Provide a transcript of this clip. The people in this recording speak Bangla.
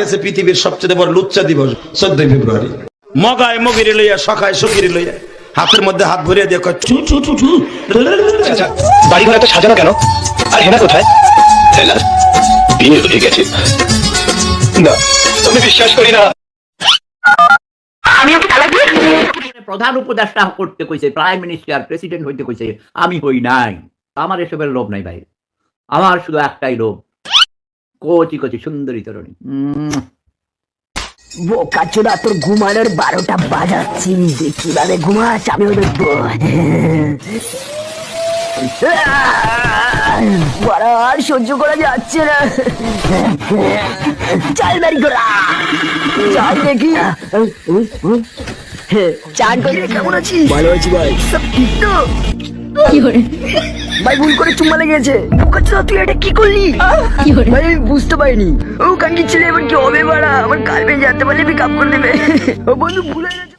গেছে পৃথিবীর সবচেয়ে বড় লুচ্চা দিবস চোদ্দই ফেব্রুয়ারি মগায় মগিরি লইয়া সখায় সকিরি লইয়া হাতের মধ্যে হাত ভরিয়ে দিয়ে কয়, চু চু চু চু আচ্ছা বাড়ি ঘর এত সাজানো কেন আর হেনা কোথায় হেনা বিয়ে হয়ে গেছে না আমি বিশ্বাস করি না প্রধান উপদেষ্টা করতে কইছে প্রাইম মিনিস্টার প্রেসিডেন্ট হইতে কইছে আমি হই নাই আমার এসবের লোভ নাই ভাই আমার শুধু একটাই লোভ কচি কচি সুন্দরী তরুণী। উম, বোকা চোদা তোর ঘুমানোর বারোটা বাজাচ্ছি কীভাবে ঘুমাস আমিও দেখব বড় আর সহ্য করা যাচ্ছে না। চাল বাড়ি করা চাল দেখি চান করে। কেমন আছিস? ভালো আছি ভাই। সব ঠিক তো? ভাই ভুল করে চুম্মা লেগেছে বোকা চোদা তুই এটা কি করলি? ভাই আমি বুঝতে পারিনি। ও কাঙ্কি ছেলে এবার কি হবে বাড়া? আমার কাল পেয়ে যেতে পারলে পিক আপ করে দেবে। ও বন্ধু ভুলে গেছে।